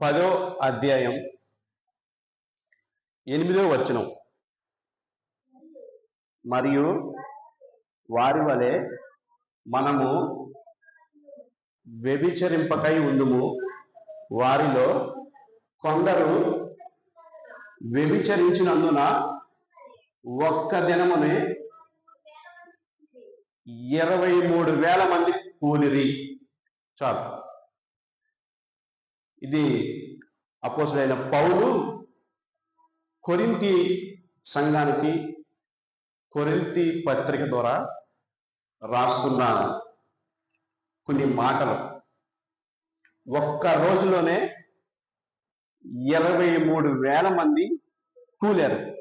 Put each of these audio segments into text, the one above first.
పదో అధ్యాయం ఎనిమిదో వచనం. మరియు వారి వలె మనము వ్యభిచరింపకై ఉండుము వారిలో కొందరు వ్యభిచరించినందున ఒక్క దినమునే ఇరవై మూడు వేల మంది కూలిరి. చాలు. ఇది అపోసులైన పౌలు కొరింటి సంఘానికి కొరింతి పత్రిక ద్వారా రాస్తున్న కొన్ని మాటలు. ఒక్క రోజులోనే ఇరవై మూడు వేల మంది కూలారు.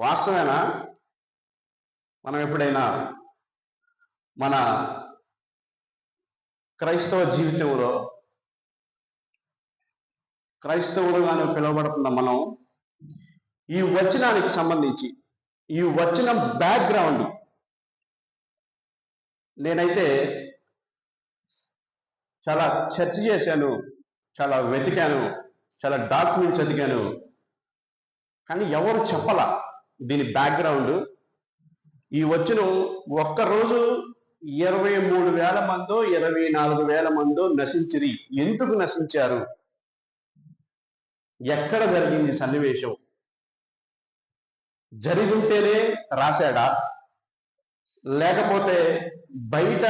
వాస్తవేనా? మనం ఎప్పుడైనా మన క్రైస్తవ జీవితంలో క్రైస్తవులుగానే పిలువబడుతున్న మనం ఈ వచనానికి సంబంధించి ఈ వచనం బ్యాక్గ్రౌండ్ నేనైతే చాలా చర్చ చేశాను చాలా వెతికాను చాలా డాక్యుమెంట్స్ వెతికాను కానీ ఎవరు చెప్పాల దీని బ్యాక్గ్రౌండ్ ఈ వచ్చిన ఒక్కరోజు ఇరవై మూడు వేల మందో ఇరవై నాలుగు వేల మందో నశించిరి. ఎందుకు నశించారు? ఎక్కడ జరిగింది సన్నివేశం? జరిగుంటేనే రాశాడా? లేకపోతే బయట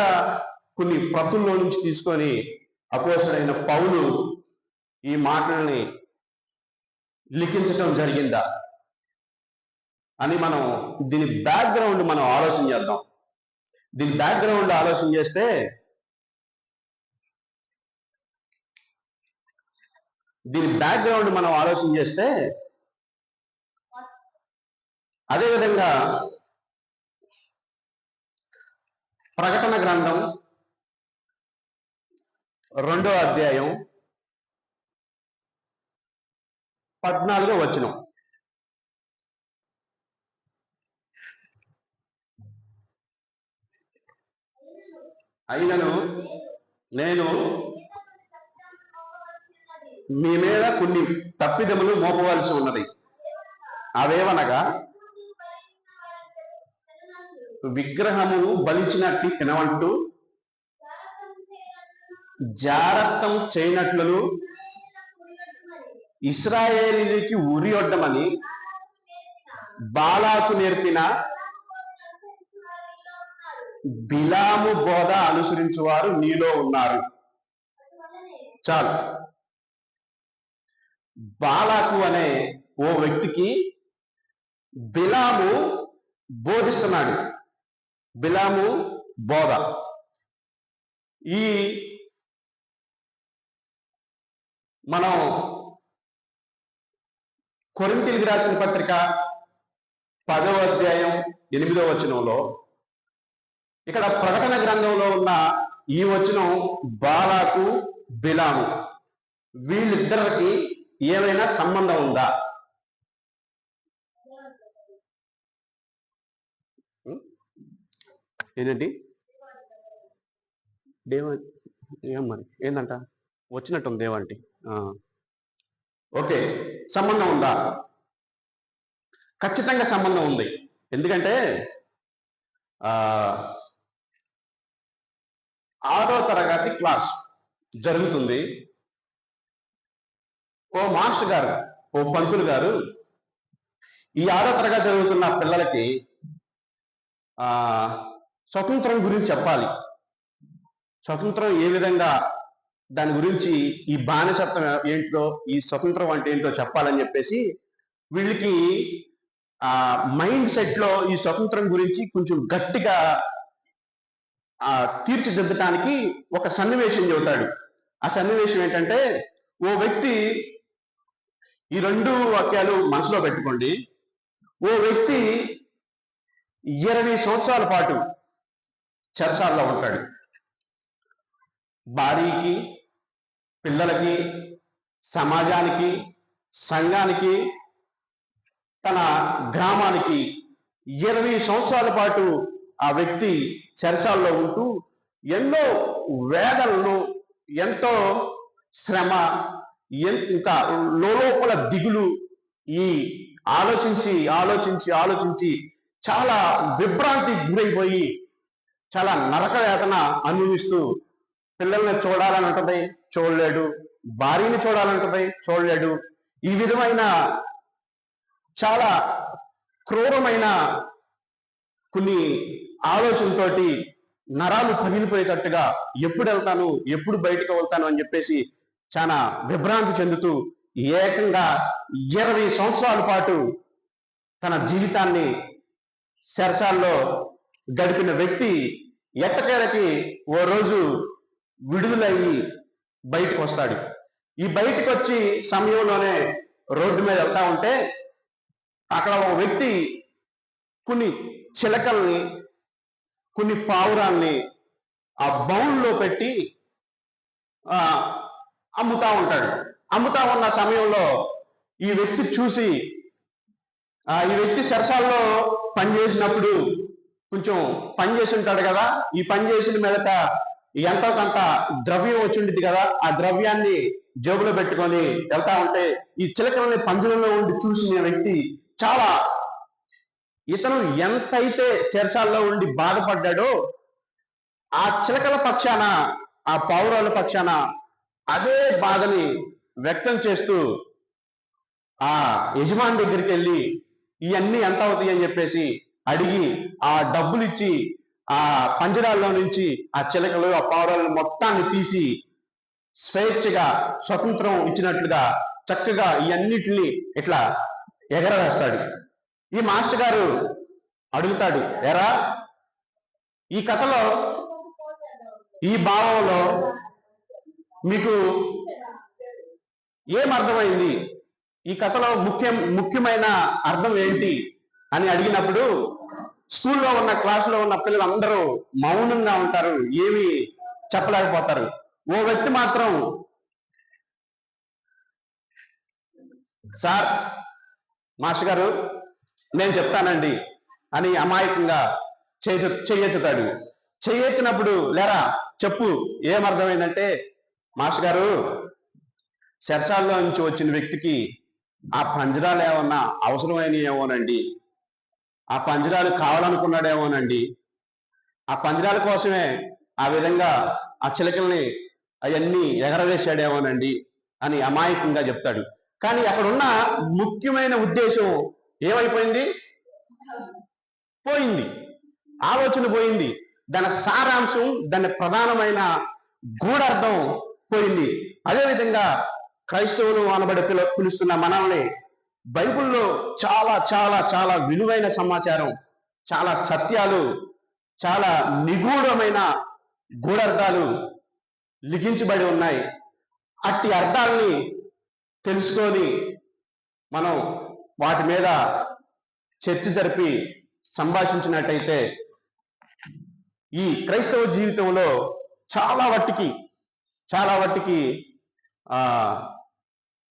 కొన్ని ప్రతుల్లో నుంచి తీసుకొని అపోసడైన పౌలు ఈ మాటల్ని లిఖించటం జరిగిందా? అని మనం దీని బ్యాక్గ్రౌండ్ మనం ఆలోచన చేద్దాం. దీని బ్యాక్గ్రౌండ్ ఆలోచన చేస్తే దీని బ్యాక్గ్రౌండ్ మనం ఆలోచన చేస్తే అదేవిధంగా ప్రకటన గ్రంథం రెండో అధ్యాయం పద్నాలుగో వచనం. అయినను నేను మీ మీద కొన్ని తప్పిదములు మోపవలసి ఉన్నది. అవేవనగా విగ్రహమును బలిచినట్టు తినవంటూ జారత్వం చేయనట్లు ఇస్రాయేలీకి ఉరి ఒడ్డమని బాలాకు నేర్పిన బిలాము బోధ అనుసరించువారు నీలో ఉన్నారు. చాలు. బాలాకు అనే ఓ వ్యక్తికి బిలాము బోధిస్తున్నాడు. బిలాము బోధ. ఈ మనం కొరింతిలికి రాసిన పత్రిక పదవ అధ్యాయం ఎనిమిదో వచనంలో ఇక్కడ ప్రకటన గ్రంథంలో ఉన్న ఈ వచనం బాలాకు బిలాము. వీళ్ళిద్దరికి ఏమైనా సంబంధం ఉందా? ఏంటండి? దేవ ఏం మరి? ఉంది వచ్చినట్టుంది దేవంటి ఓకే. సంబంధం ఉందా? ఖచ్చితంగా సంబంధం ఉంది. ఎందుకంటే ఆరో తరగతి క్లాస్ జరుగుతుంది. ఓ మాస్టర్ గారు ఓ పంతులు గారు ఈ ఆరో తరగతి జరుగుతున్న పిల్లలకి ఆ స్వతంత్రం గురించి చెప్పాలి. స్వతంత్రం ఏ విధంగా దాని గురించి ఈ బానిసత్వం ఏంటో ఈ స్వతంత్రం అంటే ఏంటో చెప్పాలని చెప్పేసి వీళ్ళకి ఆ మైండ్ సెట్లో ఈ స్వతంత్రం గురించి కొంచెం గట్టిగా ఆ తీర్చిదిద్దటానికి ఒక సన్నివేశం చెబుతాడు. ఆ సన్నివేశం ఏంటంటే ఓ వ్యక్తి ఈ రెండు వాక్యాలు మనసులో పెట్టుకోండి. ఓ వ్యక్తి ఇరవై సంవత్సరాల పాటు చెరసాల్లో ఉంటాడు. భార్యకి పిల్లలకి సమాజానికి సంఘానికి తన గ్రామానికి ఇరవై సంవత్సరాల పాటు ఆ వ్యక్తి చెరసాల్లో ఉంటూ ఎన్నో వేదలను ఎంతో శ్రమ ఇంకా లోపల దిగులు ఈ ఆలోచించి ఆలోచించి ఆలోచించి చాలా విభ్రాంతి గురైపోయి చాలా నరక వేదన అనుభవిస్తూ పిల్లల్ని చూడాలని చూడలేడు. భార్యని చూడాలంటది చూడలేడు. ఈ విధమైన చాలా క్రూరమైన కొన్ని ఆలోచనతో నరాలు పగిలిపోయేటట్టుగా ఎప్పుడు వెళ్తాను ఎప్పుడు బయటకు వెళ్తాను అని చెప్పేసి చాలా విభ్రాంతి చెందుతూ ఏకంగా ఇరవై సంవత్సరాల పాటు తన జీవితాన్ని శరసాల్లో గడిపిన వ్యక్తి ఎట్టకేలకి ఓ రోజు విడుదలయ్యి బయటకు వస్తాడు. ఈ బయటకు వచ్చి సమయంలోనే రోడ్డు మీద వెళ్తా ఉంటే అక్కడ ఒక వ్యక్తి కొన్ని చిలకల్ని కొన్ని పావురాల్ని ఆ బౌన్లో పెట్టి అమ్ముతా ఉంటాడు. అమ్ముతా ఉన్న సమయంలో ఈ వ్యక్తి చూసి ఆ, ఈ వ్యక్తి సరసాల్లో పనిచేసినప్పుడు కొంచెం పని చేసి ఉంటాడు కదా. ఈ పని చేసిన మీదట ఎంతో కొంత ద్రవ్యం వచ్చి కదా. ఆ ద్రవ్యాన్ని జేబులో పెట్టుకొని వెళ్తా ఉంటే ఈ చిలకలని పంజరంలో ఉండి చూసిన వ్యక్తి చాలా ఇతను ఎంతైతే చెరసాల్లో ఉండి బాధపడ్డాడో ఆ చిలకల పక్షాన ఆ పౌరాల పక్షాన అదే బాధని వ్యక్తం చేస్తూ ఆ యజమాని దగ్గరికి వెళ్ళి ఇవన్నీ ఎంత అవుతాయి? అని చెప్పేసి అడిగి ఆ డబ్బులు ఇచ్చి ఆ పంజరాల్లో నుంచి ఆ చిలకలు ఆ పావురాలను మొత్తాన్ని తీసి స్వేచ్ఛగా స్వతంత్రం ఇచ్చినట్లుగా చక్కగా ఇవన్నిటిని ఇట్లా ఎగరవేస్తాడు. ఈ మాస్టర్ గారు అడుగుతాడు ఎరా ఈ కథలో ఈ భావంలో మీకు ఏం అర్థమైంది? ఈ కథలో ముఖ్యం ముఖ్యమైన అర్థం ఏంటి? అని అడిగినప్పుడు స్కూల్లో ఉన్న క్లాసులో ఉన్న పిల్లలందరూ మౌనంగా ఉంటారు. ఏమి చెప్పలేకపోతారు. ఓ వ్యక్తి మాత్రం సార్ మాస్టర్ గారు నేను చెప్తానండి అని అమాయకంగా చేయ చెయ్యెత్తుతాడు చెయ్యెత్తినప్పుడు లేరా చెప్పు ఏమర్థమైందంటే మాస్టర్ గారు శర్షాల్లో నుంచి వచ్చిన వ్యక్తికి ఆ పంజరాలు ఏమన్నా అవసరమైన ఏమోనండి ఆ పంజరాలు కావాలనుకున్నాడేమోనండి. ఆ పంజరాల కోసమే ఆ విధంగా ఆ చిలకల్ని అవన్నీ ఎగరవేశాడేమోనండి అని అమాయకంగా చెప్తాడు. కానీ అక్కడున్న ముఖ్యమైన ఉద్దేశం ఏమైపోయింది? పోయింది. ఆలోచన పోయింది. దాని సారాంశం దాని ప్రధానమైన గూఢార్థం పోయింది. అదేవిధంగా క్రైస్తవులు అనబడి పిలు పిలుస్తున్న మనల్ని బైబిల్లో చాలా చాలా చాలా విలువైన సమాచారం చాలా సత్యాలు చాలా నిగూఢమైన గూఢార్థాలు లిఖించబడి ఉన్నాయి. అట్టి అర్థాలని తెలుసుకొని మనం వాటి మీద చర్చ జరిపి సంభాషించినట్టయితే ఈ క్రైస్తవ జీవితంలో చాలా వట్టికి చాలా వాటికి ఆ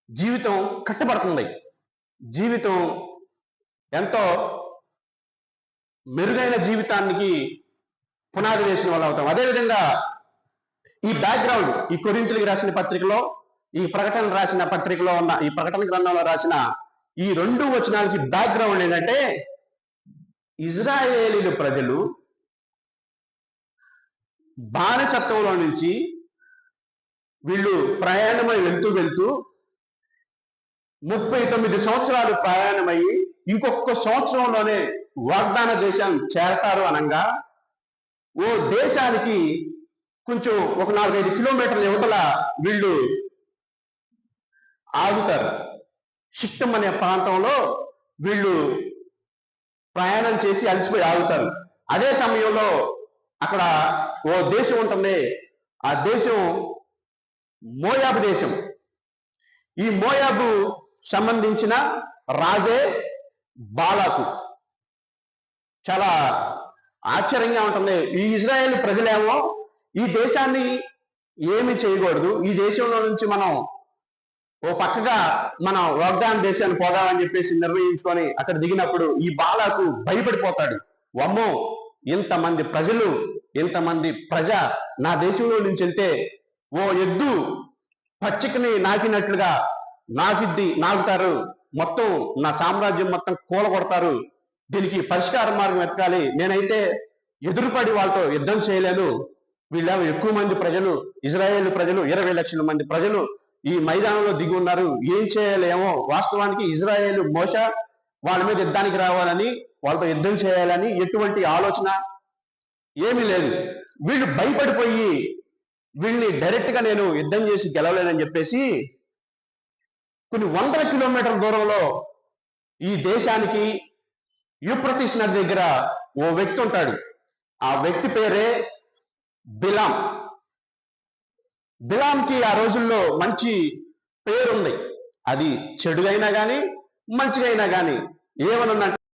జీవితం కట్టుబడుతుంది. జీవితం ఎంతో మెరుగైన జీవితానికి పునాది వేసిన వాళ్ళు అవుతాం. అదేవిధంగా ఈ బ్యాక్గ్రౌండ్ ఈ కొరింతలకి రాసిన పత్రికలో ఈ ప్రకటన రాసిన పత్రికలో ఉన్న ఈ ప్రకటన గ్రంథంలో రాసిన ఈ రెండు వచనాలకి బ్యాక్గ్రౌండ్ ఏంటంటే ఇజ్రాయేలీలు ప్రజలు బానిసత్వంలో నుంచి వీళ్ళు ప్రయాణమై వెళ్తూ వెళ్తూ ముప్పై తొమ్మిది సంవత్సరాలు ప్రయాణమయ్యి ఇంకొక సంవత్సరంలోనే వాగ్దాన దేశం చేరతారు అనంగా ఓ దేశానికి కొంచెం ఒక నాలుగైదు కిలోమీటర్ల యువతల వీళ్ళు ఆగుతారు. షిక్తం అనే ప్రాంతంలో వీళ్ళు ప్రయాణం చేసి అలసిపోయి ఆగుతారు. అదే సమయంలో అక్కడ ఓ దేశం ఉంటుంది ఆ దేశం మోయాబు దేశం. ఈ మోయాబు సంబంధించిన రాజే బాలాకు. చాలా ఆశ్చర్యంగా ఉంటుంది. ఈ ఇజ్రాయెల్ ప్రజలేమో ఈ దేశాన్ని ఏమి చేయకూడదు. ఈ దేశంలో నుంచి మనం ఓ పక్కగా మనం వాగ్దాన దేశాన్ని పోదామని చెప్పేసి నిర్ణయించుకొని అక్కడ దిగినప్పుడు ఈ బాలకు భయపడిపోతాడు. వమ్మో ఇంతమంది ప్రజలు ఇంతమంది ప్రజ నా దేశంలో నుంచి వెళ్తే ఓ ఎద్దు పచ్చికని నాకినట్లుగా నాకిద్ది నాగుతారు మొత్తం నా సామ్రాజ్యం మొత్తం కూలగొడతారు. దీనికి పరిష్కార మార్గం వెతకాలి. నేనైతే ఎదురుపడి వాళ్ళతో యుద్ధం చేయలేను. వీళ్ళ ఎక్కువ మంది ప్రజలు ఇజ్రాయేల్ ప్రజలు ఇరవై లక్షల మంది ప్రజలు ఈ మైదానంలో దిగి ఉన్నారు. ఏం చేయాలేమో? వాస్తవానికి ఇజ్రాయేల్ మోస వాళ్ళ మీద యుద్ధానికి రావాలని వాళ్ళతో యుద్ధం చేయాలని ఎటువంటి ఆలోచన ఏమీ లేదు. వీళ్ళు భయపడిపోయి వీళ్ళని డైరెక్ట్గా నేను యుద్ధం చేసి గెలవలేనని చెప్పేసి కొన్ని వందల కిలోమీటర్ల దూరంలో ఈ దేశానికి యూప్రతిస్ నది దగ్గర ఓ వ్యక్తి ఉంటాడు. ఆ వ్యక్తి పేరే బిలాం. బిలాంకి ఆ రోజుల్లో మంచి పేరుంది. అది చెడుగైనా కానీ మంచిగైనా కానీ ఏమనుందంటే